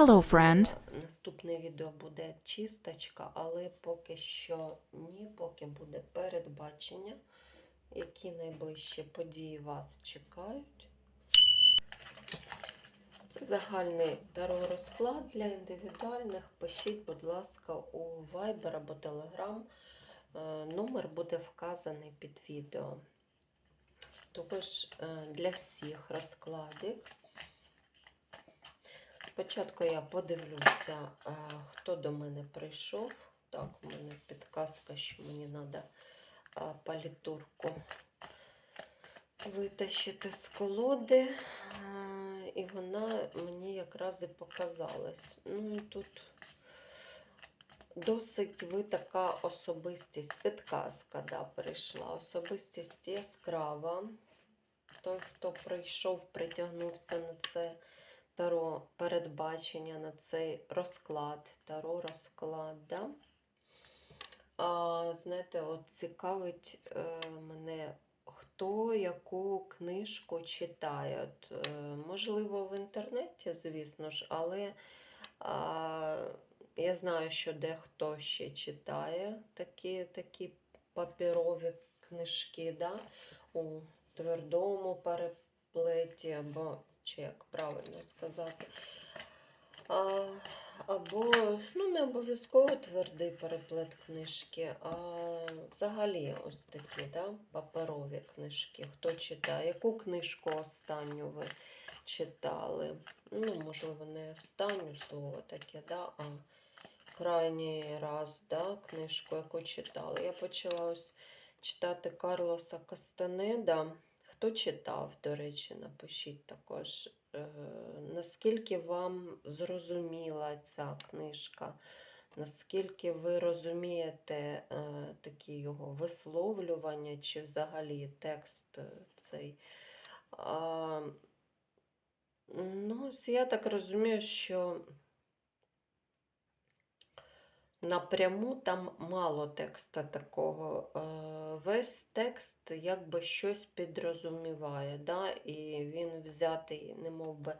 Hello, friend. Наступне відео буде чисточка, але поки що ні, поки буде передбачення, які найближчі події вас чекають. Це загальний таро розклад для індивідуальних. Пишіть, будь ласка, у Viber або Telegram. Е, Номер буде вказаний під відео. Тож е, для всіх розкладів. Спочатку я подивлюся, хто до мене прийшов. Так, у мене підказка, що мені треба палітурку витащити з колоди. І вона мені якраз і показалась. Ну, тут досить ви така особистість, підказка да, прийшла. Особистість яскрава. Той, хто прийшов, притягнувся на це таро передбачення на цей розклад, таро розклад. Да? А, знаєте, от цікавить е, мене, хто яку книжку читає. От, е, можливо, в інтернеті, звісно ж, але а, я знаю, що дехто ще читає такі, такі паперові книжки да? у твердому переплеті або чи як правильно сказати. А, або, ну, не обов'язково твердий переплет книжки, а взагалі ось такі, да, паперові книжки. Хто читає? Яку книжку останню ви читали? Ну, можливо, не останню слово таке, да, а крайній раз, да, книжку, яку читали. Я почала ось читати Карлоса Кастанеда. Хто читав, до речі, напишіть також, е, наскільки вам зрозуміла ця книжка, наскільки ви розумієте е, такі його висловлювання, чи взагалі текст е, цей. Ну, я так розумію, що напряму там мало текста такого. Е, Весь текст якби щось підрозуміває, да? і він взятий, не мов би,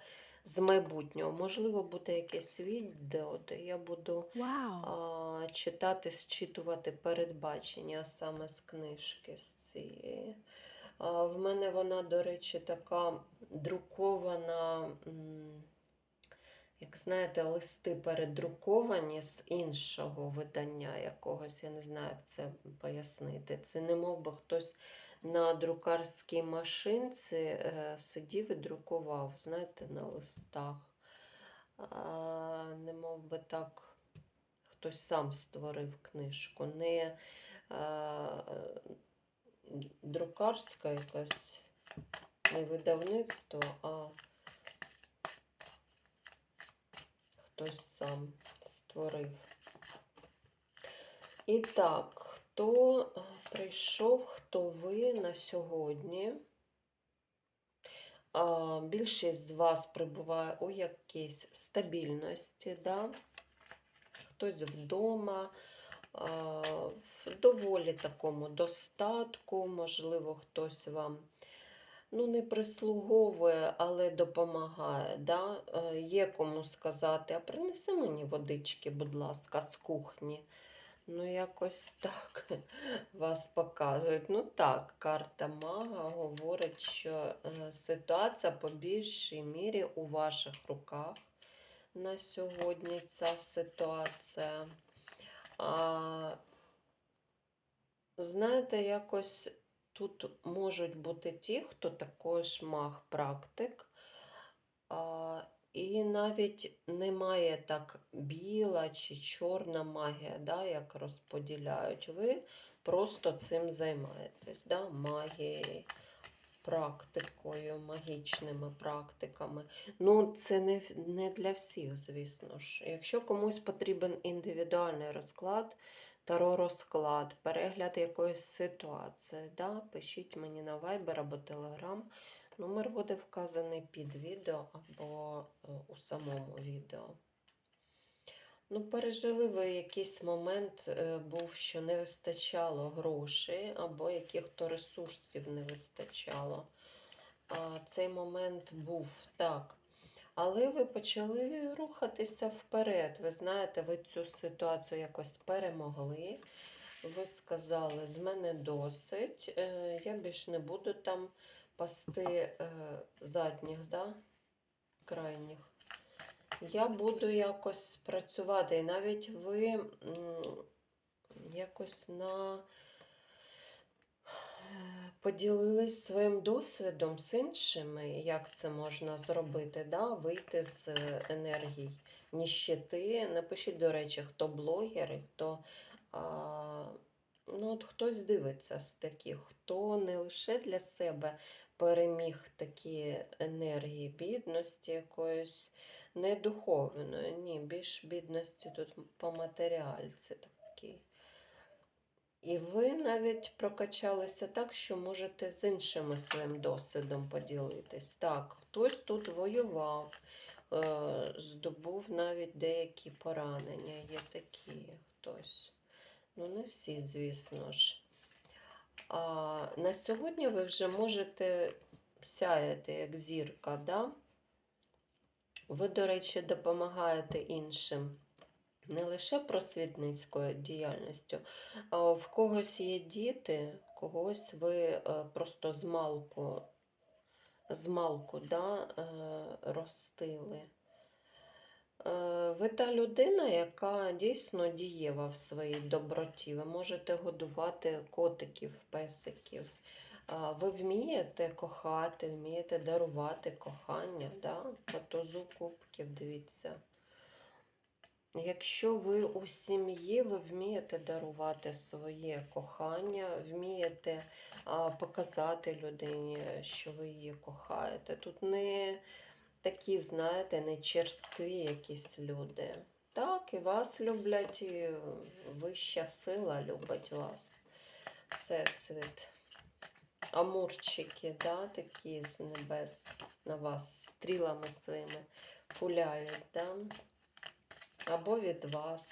з майбутнього. Можливо, буде якесь відео, де я буду Wow. а, читати, зчитувати передбачення саме з книжки з цієї. А, в мене вона, до речі, така друкована, м, як знаєте, листи передруковані з іншого видання якогось, я не знаю, як це пояснити. Це не мов би хтось на друкарській машинці е, сидів і друкував, знаєте, на листах. Не мов би так хтось сам створив книжку. Не а, друкарська якась, не видавництво, а хтось сам створив. І так, хто е, прийшов, хто ви на сьогодні? Більшість з вас прибуває у якійсь стабільності, да? хтось вдома, в доволі такому достатку, можливо, хтось вам ну, не прислуговує, але допомагає. Да? Е, Є кому сказати, а принеси мені водички, будь ласка, з кухні. Ну, якось так вас показують. Ну так, карта мага говорить, що е, ситуація по більшій мірі у ваших руках на сьогодні ця ситуація. А, знаєте, якось тут можуть бути ті, хто також маг-практик. І навіть немає так біла чи чорна магія, да, як розподіляють. Ви просто цим займаєтесь, да, магією, практикою, магічними практиками. Ну, це не, не для всіх, звісно ж. Якщо комусь потрібен індивідуальний розклад, таро розклад, перегляд якоїсь ситуації, да, пишіть мені на Viber або Telegram. Номер буде вказаний під відео або е, у самому відео. Ну, пережили ви якийсь момент, е, був, що не вистачало грошей, або яких-то ресурсів не вистачало. А, цей момент був так. Але ви почали рухатися вперед. Ви знаєте, ви цю ситуацію якось перемогли. Ви сказали, з мене досить, е, я більш не буду там пасти е, задніх, да? крайніх. Я буду якось працювати. І навіть ви якось на поділились своїм досвідом з іншими, як це можна зробити, да? вийти з е, енергій ніщити. Напишіть, до речі, хто блогер і хто. А, ну, от хтось дивиться з таких, хто не лише для себе переміг такі енергії бідності якоїсь не духовної, ні, більш бідності тут по матеріальці такі. І ви навіть прокачалися так, що можете з іншими своїм досвідом поділитись. Так, хтось тут воював, е, здобув навіть деякі поранення. Є такі хтось. Ну, не всі, звісно ж. А на сьогодні ви вже можете сяяти як зірка, да? Ви, до речі, допомагаєте іншим не лише просвітницькою діяльністю, в когось є діти, когось ви е, просто з малку, з малку да, е, ростили. Е, Ви та людина, яка дійсно дієва в своїй доброті. Ви можете годувати котиків, песиків. Ви вмієте кохати, вмієте дарувати кохання. Да? По тузу кубків, дивіться. Якщо ви у сім'ї, ви вмієте дарувати своє кохання, вмієте а, показати людині, що ви її кохаєте. Тут не такі, знаєте, не черстві якісь люди. Так, і вас люблять, і вища сила любить вас. Всесвіт. Амурчики, да, такі з небес на вас стрілами своїми пуляють. Да? Або від вас.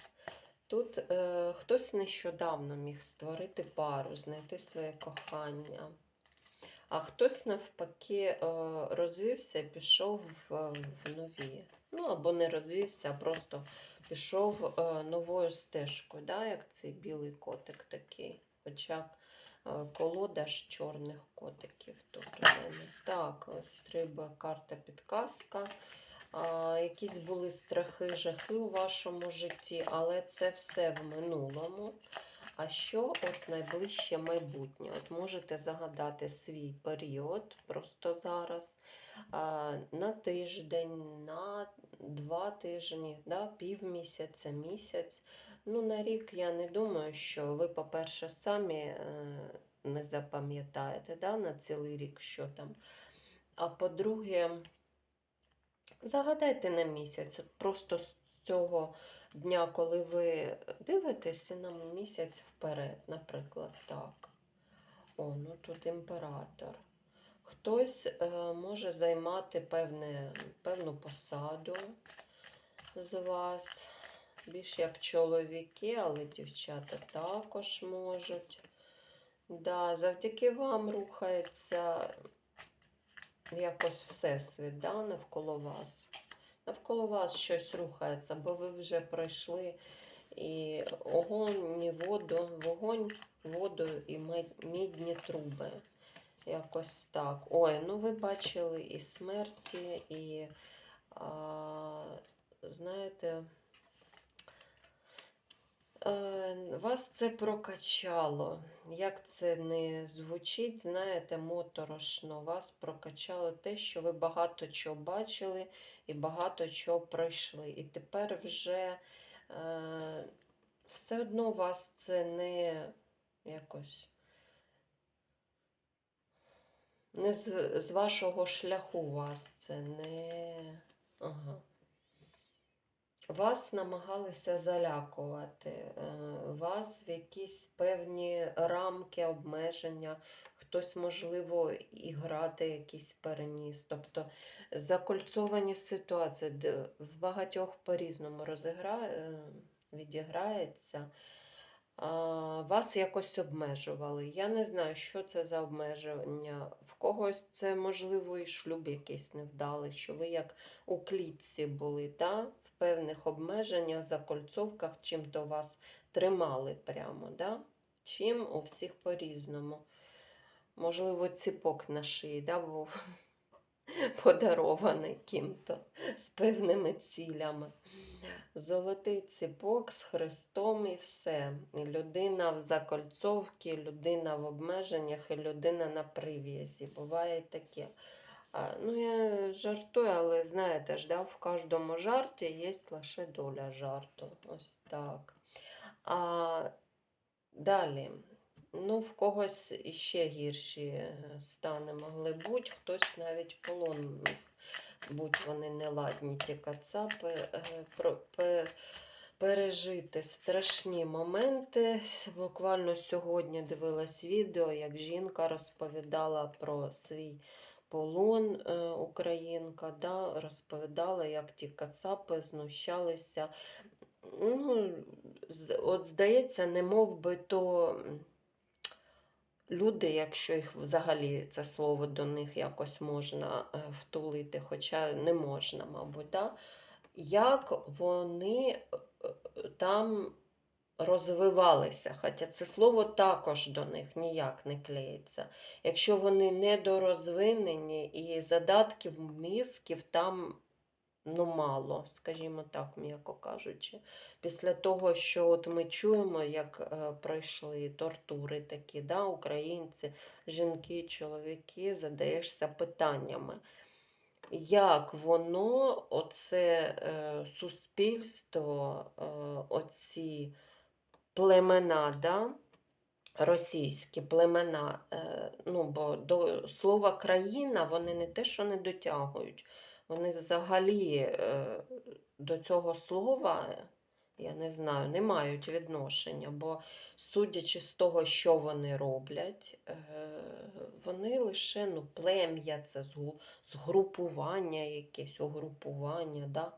Тут е, хтось нещодавно міг створити пару, знайти своє кохання. А хтось навпаки е, розвівся і пішов в, в нові. Ну, або не розвівся, а просто пішов е, новою стежкою, да, як цей білий котик такий. Хоча е, колода ж чорних котиків тут у мене. Так, ось стрибує карта підказка. Якісь були страхи, жахи у вашому житті, але це все в минулому. А що от найближче майбутнє? От можете загадати свій період просто зараз, на тиждень, на два тижні, да, півмісяця, місяць. Ну, на рік я не думаю, що ви, по-перше, самі е, не запам'ятаєте да, на цілий рік, що там. А по-друге, Загадайте на місяць, от просто з цього дня, коли ви дивитеся на місяць вперед, наприклад, так. О, ну тут імператор. Хтось е, може займати певне, певну посаду з вас, більш як чоловіки, але дівчата також можуть. Да, завдяки вам рухається якось всесвіт да, навколо вас. Навколо вас щось рухається, бо ви вже пройшли і огонь, і воду, вогонь, воду і мідні труби. Якось так. Ой, ну ви бачили і смерті, і, а, знаєте, Вас це прокачало. Як це не звучить, знаєте, моторошно. Вас прокачало те, що ви багато чого бачили і багато чого пройшли. І тепер вже е, все одно вас це не якось не з, з вашого шляху вас це не. Ага. Вас намагалися залякувати, е, вас в якісь певні рамки, обмеження, хтось, можливо, і грати якісь переніс. Тобто закольцовані ситуації, в багатьох по-різному розіграє, відіграється. вас якось обмежували. Я не знаю, що це за обмеження. В когось це, можливо, і шлюб якийсь невдалий, що ви як у клітці були, да? Певних обмеженнях, закольцовках, чим-то вас тримали прямо. Да? Чим у всіх по-різному. Можливо, ціпок на шиї да, був подарований ким-то з певними цілями. Золотий ціпок з хрестом і все. Людина в закольцовці, людина в обмеженнях і людина на прив'язі. Буває таке. Ну, я жартую, але знаєте ж, да, в кожному жарті є лише доля жарту. Ось так. А, далі. Ну, в когось іще гірші е, стани могли бути, хтось навіть полон міг будь вони неладні, ті кацапи, е, пережити страшні моменти. Буквально сьогодні дивилась відео, як жінка розповідала про свій полон е, українка, да, розповідала, як ті кацапи знущалися. Ну, от здається, не мов би то люди, якщо їх взагалі це слово до них якось можна е, втулити, хоча не можна, мабуть, да? як вони е, там розвивалися, хоча це слово також до них ніяк не клеїться. Якщо вони недорозвинені і задатків мізків там ну, мало, скажімо так, м'яко кажучи. Після того, що от ми чуємо, як е, пройшли тортури такі, да, українці, жінки, чоловіки, задаєшся питаннями. Як воно, оце е, суспільство, е, оці племена, да, російські племена, е, ну, бо до слова країна вони не те, що не дотягують, вони взагалі е, до цього слова, я не знаю, не мають відношення, бо судячи з того, що вони роблять, е, вони лише ну, плем'я, це згрупування, якесь угрупування. Да?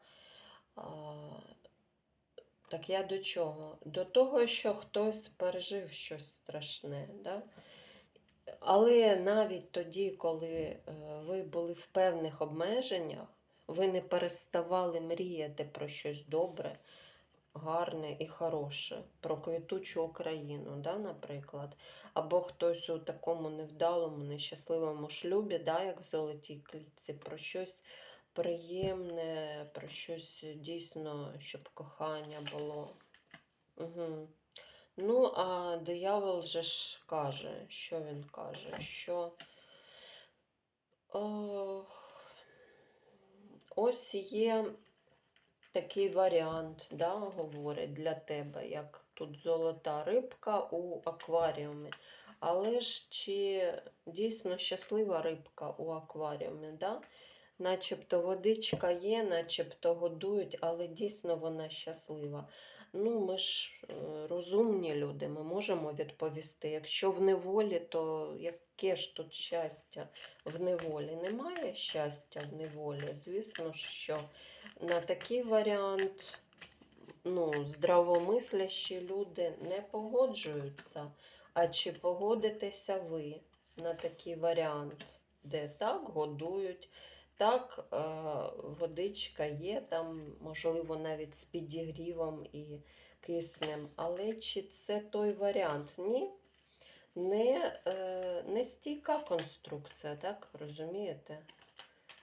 Так я до чого? До того, що хтось пережив щось страшне. Да? Але навіть тоді, коли е, ви були в певних обмеженнях, ви не переставали мріяти про щось добре, гарне і хороше, про квітучу Україну, да, наприклад. Або хтось у такому невдалому, нещасливому шлюбі, да, як в золотій клітці, про щось приємне, про щось дійсно, щоб кохання було. Угу. Ну, а диявол же ж каже, що він каже, що ох, ось є такий варіант, да, говорить для тебе, як тут золота рибка у акваріумі. Але ж чи дійсно щаслива рибка у акваріумі, да? Начебто водичка є, начебто годують, але дійсно вона щаслива. Ну, ми ж е, розумні люди, ми можемо відповісти. Якщо в неволі, то яке ж тут щастя в неволі? Немає щастя в неволі. Звісно, що на такий варіант ну, здравомислящі люди не погоджуються. А чи погодитеся ви на такий варіант, де так годують? Так, е, водичка є, там, можливо, навіть з підігрівом і киснем. Але чи це той варіант? Ні. Не, е, не стійка конструкція, так, розумієте?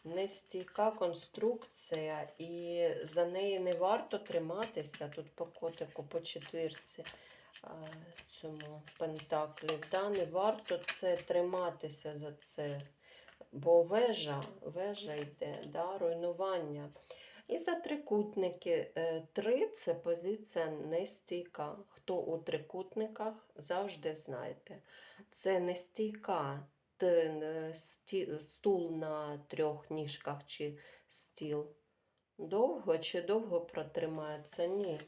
Не стійка конструкція, і за неї не варто триматися. Тут по котику, по четвірці цьому пентаклів. Да? Не варто це триматися за це. Бо вежа, вежа йде, да, руйнування. І за трикутники. Е, Три це позиція нестійка. Хто у трикутниках, завжди знаєте. Це нестійка т- стул на трьох ніжках чи стіл. Довго чи довго протримається? Ні.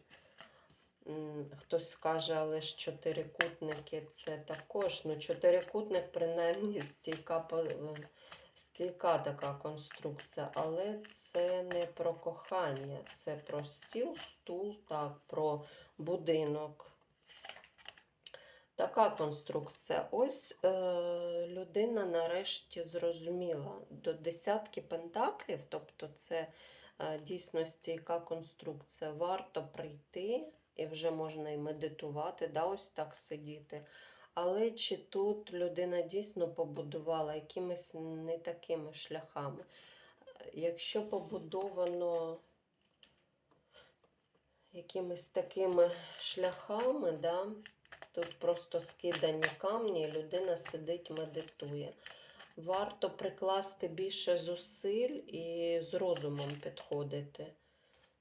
Хтось скаже, але ж чотирикутники це також. Ну, чотирикутник, принаймні, стійка, е, стійка така конструкція, але це не про кохання, це про стіл, стул, так, про будинок. Така конструкція. Ось е, людина нарешті зрозуміла до десятки пентаклів, тобто це е, дійсно стійка конструкція. Варто прийти і вже можна і медитувати, да, ось так сидіти. Але чи тут людина дійсно побудувала якимись не такими шляхами? Якщо побудовано якимись такими шляхами, да, тут просто скидані камні, і людина сидить, медитує. Варто прикласти більше зусиль і з розумом підходити.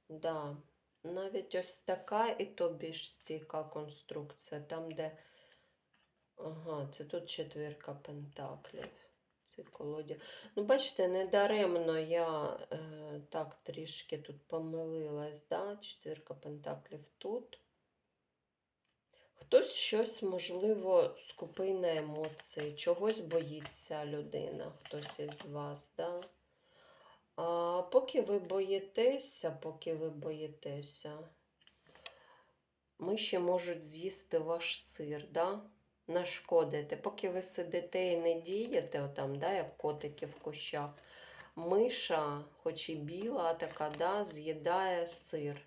Да. Навіть ось така і то більш стійка конструкція, там, де. Ага, це тут четвірка пентаклів. Це колоді. Ну, бачите, недаремно я е, так трішки тут помилилась, да? четвірка пентаклів тут. Хтось щось, можливо, скупий на емоції, чогось боїться людина, хтось із вас, да? А поки ви боїтеся, поки ви боїтеся, миші можуть з'їсти ваш сир, да? нашкодити. Поки ви сидите і не дієте, отам, да, як котики в кущах, миша, хоч і біла, така, да, з'їдає сир.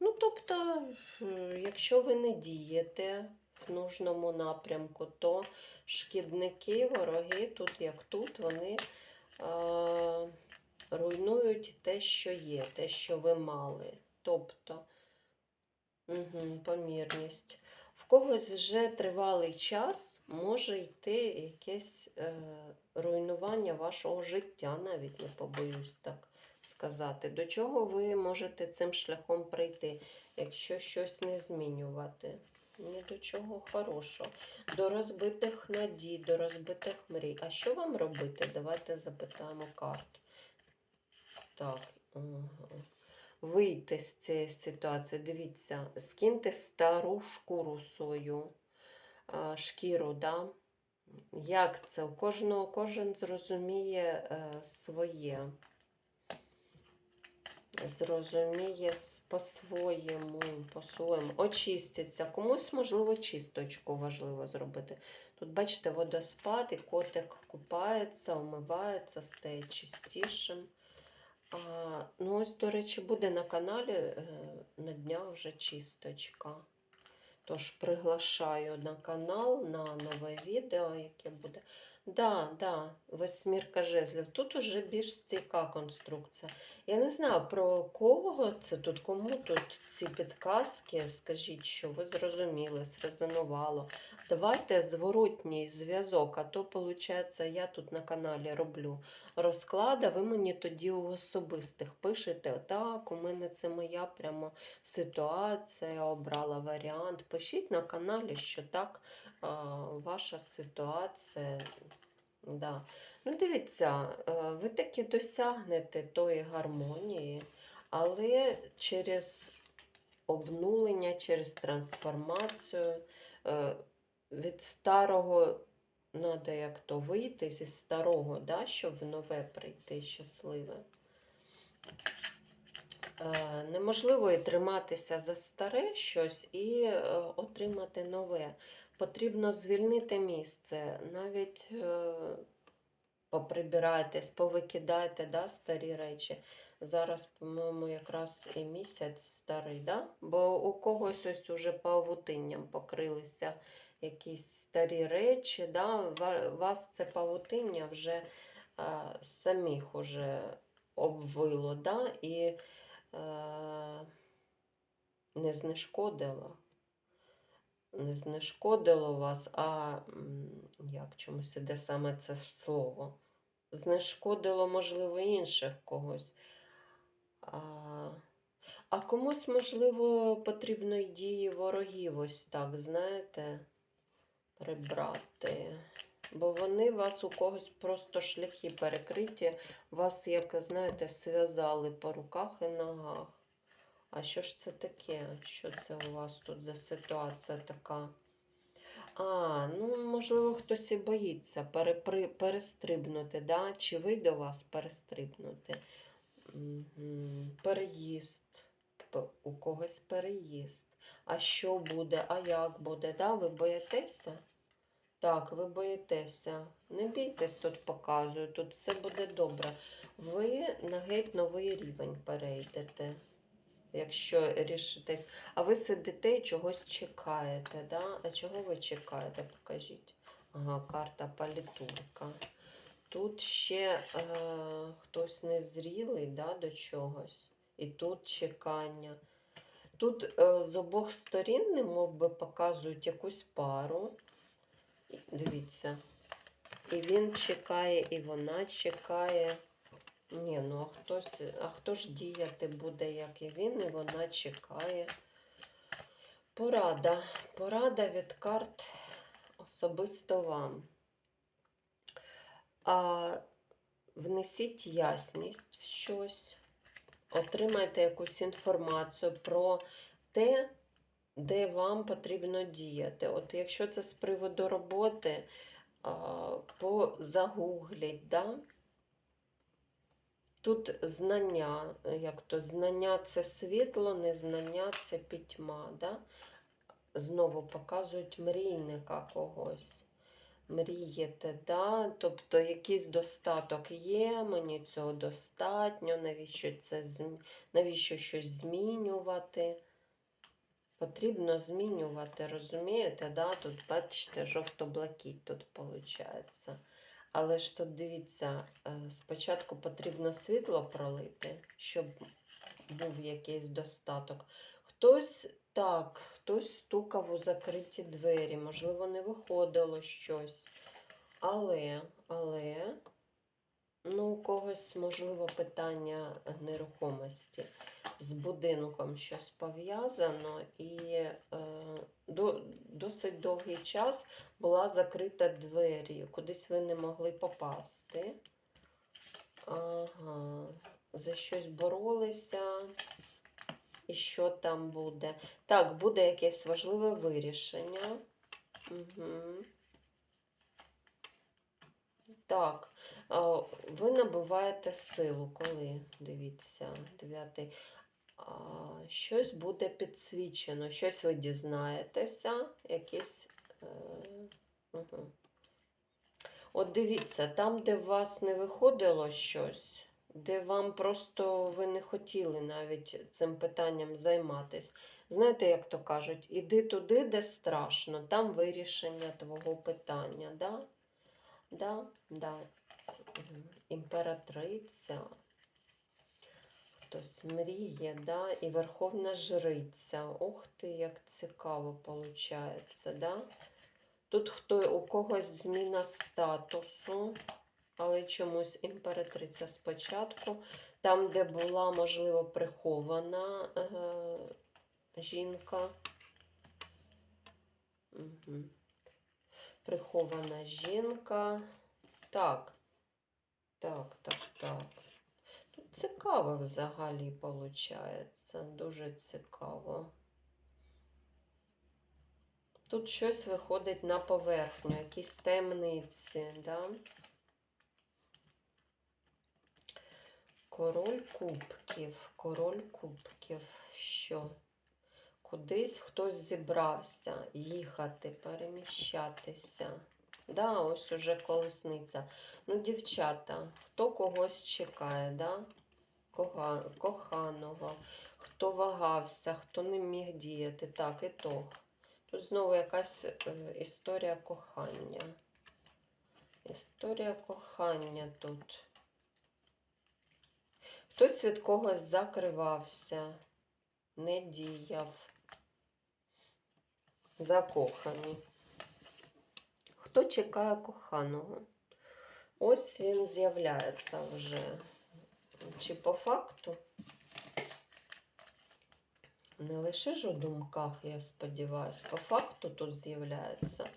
Ну, тобто, е, якщо ви не дієте в нужному напрямку, то шкідники, вороги, тут як тут, вони е, руйнують те, що є, те, що ви мали. Тобто, угу, помірність. В когось вже тривалий час може йти якесь е, руйнування вашого життя, навіть не побоюсь так сказати. До чого ви можете цим шляхом прийти, якщо щось не змінювати? Ні до чого хорошого. До розбитих надій, до розбитих мрій. А що вам робити? Давайте запитаємо карт. Так. Вийти з цієї ситуації. Дивіться, скиньте стару шкуру свою, шкіру, да? Як це? У кожного кожен зрозуміє е, своє. Зрозуміє по-своєму, по-своєму. Очиститься. Комусь, можливо, чисточку важливо зробити. Тут, бачите, водоспад і котик купається, омивається, стає чистішим. А, ну, ось, до речі, буде на каналі е, на днях вже чисточка. Тож приглашаю на канал на нове відео, яке буде. Да, да, восьмірка жезлів. Тут уже більш стійка конструкція. Я не знаю, про кого це тут, кому тут ці підказки. Скажіть, що ви зрозуміли, зрезонувало. Давайте зворотній зв'язок, а то, виходить, я тут на каналі роблю розклади, ви мені тоді у особистих пишете, так, у мене це моя прямо ситуація, обрала варіант. Пишіть на каналі, що так, ваша ситуація. Да. Ну, дивіться, е, ви таки досягнете тої гармонії, але через обнулення, через трансформацію е, від старого треба як то вийти зі старого, да, щоб в нове прийти щасливе. Е, Неможливо і триматися за старе щось і е, отримати нове. Потрібно звільнити місце, навіть е, поприбирайтесь, повикидайте да, старі речі. Зараз, по-моєму, якраз і місяць старий, да? бо у когось ось уже павутинням покрилися якісь старі речі. Да? Вас це павутиння вже а, самих уже обвило, да? і е, не знешкодило. Не знешкодило вас, а як чомусь іде саме це слово. Знешкодило, можливо, інших когось. А, а комусь, можливо, потрібно дії ворогів ось так, знаєте, прибрати. Бо вони вас у когось просто шляхи перекриті, вас, як знаєте, зв'язали по руках і ногах. А що ж це таке? Що це у вас тут за ситуація така? А, ну, можливо, хтось і боїться перепри... перестрибнути, да? чи ви до вас перестрибнути? Переїзд. У когось переїзд. А що буде, а як буде. Да? Ви боїтеся? Так, ви боїтеся. Не бійтесь, тут показую, тут все буде добре. Ви на геть новий рівень перейдете, якщо рішитесь. А ви сидите і чогось чекаєте, да? А чого ви чекаєте? Покажіть. Ага, карта палітурка. Тут ще е, хтось незрілий да, до чогось. І тут чекання. Тут е, з обох сторін, немов би показують якусь пару. Дивіться. І він чекає, і вона чекає. Ні, ну а хтось, а хто ж діяти буде, як і він, і вона чекає. Порада. Порада від карт особисто вам. А, внесіть ясність в щось, отримайте якусь інформацію про те, де вам потрібно діяти. От якщо це з приводу роботи, позагугліть, да? Тут знання, як то знання це світло, незнання це пітьма. Да? Знову показують мрійника когось. Мрієте, да? тобто якийсь достаток є, мені цього достатньо, навіщо, це, навіщо щось змінювати. Потрібно змінювати, розумієте? Да? Тут, бачите, жовто-блакить тут виходить. Але ж тут дивіться, е, спочатку потрібно світло пролити, щоб був якийсь достаток. Хтось так, хтось стукав у закриті двері, можливо, не виходило щось. Але, але, ну, у когось, можливо, питання нерухомості з будинком щось пов'язано, і е, до, досить довгий час була закрита двері, кудись ви не могли попасти. Ага, за щось боролися. І що там буде? Так, буде якесь важливе вирішення. Угу. Так, ви набуваєте силу, коли, дивіться, дев'ятий. Щось буде підсвічено, щось ви дізнаєтеся, якісь. Угу. От дивіться, там, де у вас не виходило щось, де вам просто ви не хотіли навіть цим питанням займатися. Знаєте, як то кажуть, іди туди, де страшно, там вирішення твого питання. Да? Да? Да. Імператриця. Хтось мріє, да? і Верховна Жриця. Ух ти, як цікаво виходить, да? Тут хто, у когось зміна статусу, але чомусь імператриця спочатку. Там, де була, можливо, прихована е, жінка. Угу. Прихована жінка. Так. Так, так, так. Тут цікаво взагалі виходить. Дуже цікаво. Тут щось виходить на поверхню, якісь темниці, да? Король кубків, король кубків. Що? Кудись хтось зібрався їхати, переміщатися. Да, ось уже колесниця. Ну, дівчата, хто когось чекає, да? Кога, коханого, хто вагався, хто не міг діяти. Так, і то. Тут знову якась е, історія кохання. Історія кохання тут. Хтось від когось закривався, не діяв. Закохані. Хто чекає коханого? Ось він з'являється вже. Чи по факту? Не лише ж у думках, я сподіваюся, по факту тут з'являється.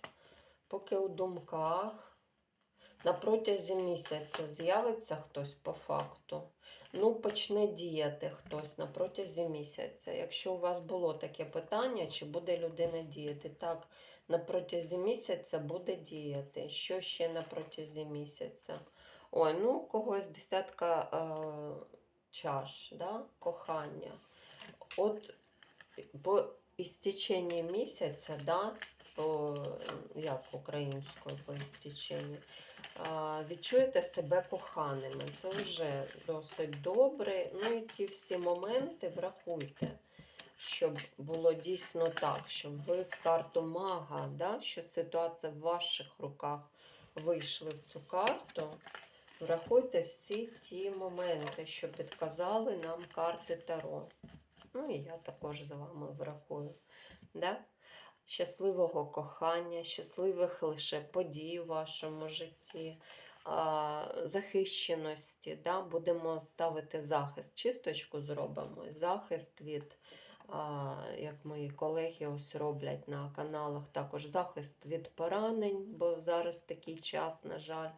Поки у думках на протязі місяця з'явиться хтось по факту. Ну, почне діяти хтось на протязі місяця. Якщо у вас було таке питання, чи буде людина діяти, так, на протязі місяця буде діяти. Що ще на протязі місяця? Ой, ну, когось десятка е, чаш, да? кохання. От по істеченні місяця, да, по, як українською по істеченні, відчуєте себе коханими. Це вже досить добре. Ну і ті всі моменти врахуйте, щоб було дійсно так, щоб ви в карту мага, да, що ситуація в ваших руках вийшли в цю карту. Врахуйте всі ті моменти, що підказали нам карти Таро. Ну і я також за вами врахую. Да? Щасливого кохання, щасливих лише подій у вашому житті, захищеності. Да? Будемо ставити захист. Чисточку зробимо. Захист від, як мої колеги ось роблять на каналах, також захист від поранень, бо зараз такий час, на жаль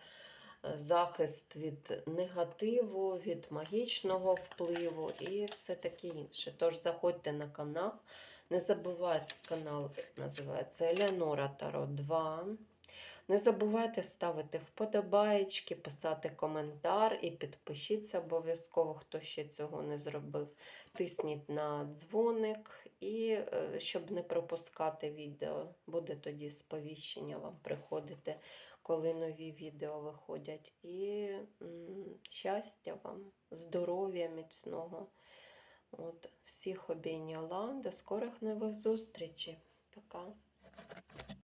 захист від негативу, від магічного впливу і все таке інше. Тож заходьте на канал. Не забувайте, канал називається Елеонора Таро 2. Не забувайте ставити вподобаєчки, писати коментар і підпишіться обов'язково, хто ще цього не зробив. Тисніть на дзвоник, і е, щоб не пропускати відео, буде тоді сповіщення вам приходити, коли нові відео виходять. І м, щастя вам, здоров'я міцного. От, всіх обійняла. До скорих нових зустрічей. Пока.